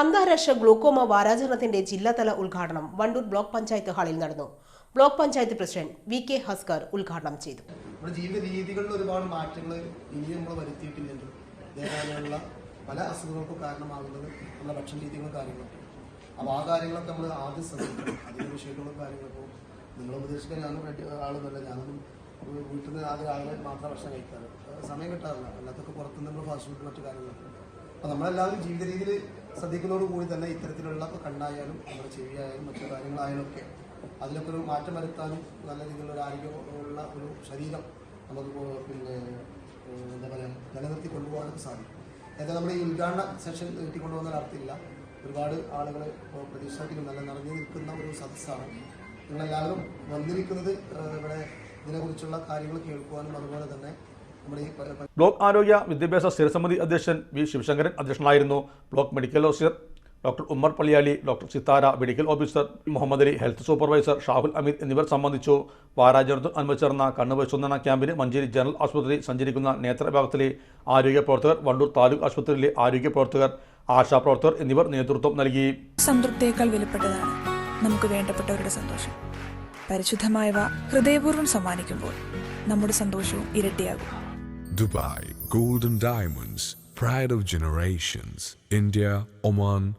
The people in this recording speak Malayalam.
അന്താരാഷ്ട്ര ഗ്ലൂക്കോമ വാരാചരണത്തിന്റെ ജില്ലാതല ഉദ്ഘാടനം വണ്ടൂർ ബ്ലോക്ക് പഞ്ചായത്ത് ഹാളിൽ നടന്നു. Block panchayat president V K Haskar ഉദ്ഘാടനം ചെയ്തു. നമ്മുടെ ജീവിത രീതികളിൽ ഒരുപാട് മാറ്റങ്ങൾ ഇനി നമ്മൾ വരുത്തിയിട്ടില്ലെങ്കിൽ ദേഹാനുള്ള പല അസുഖങ്ങൾക്കും കാരണമാകുന്നത് നമ്മുടെ ഭക്ഷണ രീതികളും കാര്യങ്ങളും അപ്പോൾ ആ കാര്യങ്ങളൊക്കെ നമ്മൾ ആദ്യം ശ്രദ്ധിക്കണം. അതിന്റെ വിഷയങ്ങളും കാര്യങ്ങളൊക്കെ നിങ്ങൾ ഉപദേശിക്കാൻ ഞാനും ആളൊന്നുമല്ല ഞാനൊന്നും വീട്ടിൽ നിന്ന് ആദ്യം ആളുകൾ മാത്രം ഭക്ഷണം കഴിക്കാറ്. സമയം കിട്ടാറില്ല. അല്ലാത്തൊക്കെ പുറത്തുനിന്ന് നമ്മൾ ഫാസ്റ്റ് ഫുഡ് മറ്റു കാര്യങ്ങളൊക്കെ. അപ്പോൾ നമ്മളെല്ലാവരും ജീവിത രീതിയിൽ ശ്രദ്ധിക്കുന്നതോട് കൂടി തന്നെ ഇത്തരത്തിലുള്ള കണ്ണായാലും നമ്മുടെ ചെവിയായാലും മറ്റു കാര്യങ്ങളായാലും ഒക്കെ അതിലൊക്കെ ഒരു മാറ്റം വരുത്താനും നല്ല രീതിയിലുള്ള ഒരു ആരോഗ്യമുള്ള ഒരു ശരീരം നമുക്ക് പിന്നെ എന്താ പറയുക നിലനിർത്തി കൊണ്ടുപോകാനൊക്കെ സാധിക്കും. എന്നാൽ നമ്മൾ ഈ ഉദ്ഘാടന സെഷൻ നീട്ടിക്കൊണ്ടുപോകുന്ന അർത്ഥമില്ല. ഒരുപാട് ആളുകൾ പ്രതീക്ഷാട്ടിലും നല്ല നിറഞ്ഞു നിൽക്കുന്ന ഒരു സദസ്സാണ്. നിങ്ങളെല്ലാവരും വന്നിരിക്കുന്നത് ഇവിടെ ഇതിനെക്കുറിച്ചുള്ള കാര്യങ്ങൾ കേൾക്കുവാനും അതുപോലെ തന്നെ ബ്ലോക്ക് ആരോഗ്യ വിദ്യാഭ്യാസ സ്ഥിരസമിതി അധ്യക്ഷൻ വി ശിവശങ്കരൻ അധ്യക്ഷനായിരുന്നു. Block medical officer doctor Ummer Palliyali doctor Sithara medical officer Muhammad Ali health supervisor Shahul Ameed എന്നിവർ സംബന്ധിച്ചു. വാരാചരണത്തിൽ അനുവദിച്ചിരുന്ന കണ്ണു പരിശോധന ക്യാമ്പിന് മഞ്ചേരി ജനറൽ ആശുപത്രി സഞ്ചരിക്കുന്ന നേത്ര വിഭാഗത്തിലെ ആരോഗ്യ പ്രവർത്തകർ വണ്ടൂർ താലൂക്ക് ആശുപത്രിയിലെ ആരോഗ്യ പ്രവർത്തകർ ആശാ പ്രവർത്തകർ എന്നിവർ നേതൃത്വം നൽകി. സംതൃപ്തിയേക്കാൾ വിലപ്പെട്ടതാണ് നമുക്ക് വേണ്ടപ്പെട്ടവരുടെ സന്തോഷം. പരിശുദ്ധമായവ ഹൃദയപൂർവം സമ്മാനിക്കുമ്പോൾ നമ്മുടെ സന്തോഷവും ഇരട്ടിയാകും. Dubai Golden Diamonds, pride of generations. India, Oman,